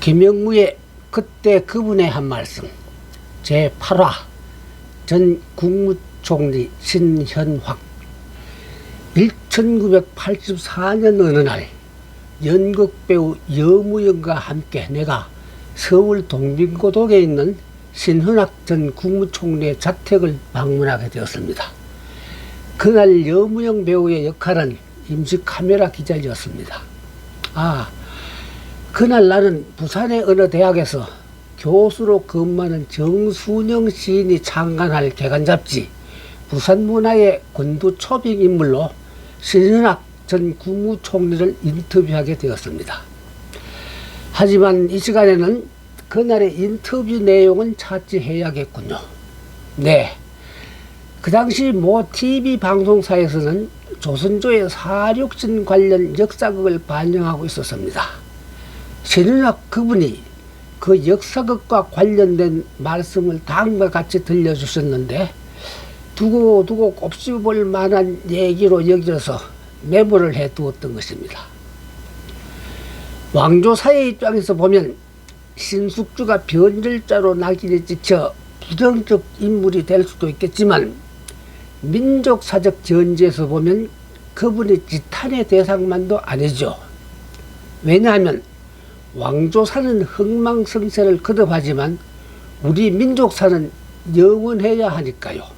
김영무의 그때 그분의 한 말씀 제8화 전 국무총리 신현확 1984년 어느 날 연극배우 여무영과 함께 내가 서울 동빙고독에 있는 신현학 전 국무총리의 자택을 방문하게 되었습니다. 그날 여무영 배우의 역할은 임시 카메라 기자였습니다. 아, 그날 나는 부산의 어느 대학에서 교수로 근무하는 정순영 시인이 창간할 개간 잡지 부산문화의 권두 초빙 인물로 신은학 전 국무총리를 인터뷰하게 되었습니다. 하지만 이 시간에는 그날의 인터뷰 내용은 차지해야겠군요. 네. 그 당시 모 TV 방송사에서는 조선조의 사륙신 관련 역사극을 반영하고 있었습니다. 신은학 그분이 그 역사극과 관련된 말씀을 다음과 같이 들려주셨는데 두고 두고 곱씹을 만한 얘기로 여겨서 메모를 해두었던 것입니다. 왕조사의 입장에서 보면 신숙주가 변절자로 낙인에 찍혀 부정적 인물이 될 수도 있겠지만 민족사적 전제에서 보면 그분이 지탄의 대상만도 아니죠. 왜냐하면 왕조사는 흥망성쇠를 거듭하지만 우리 민족사는 영원해야 하니까요.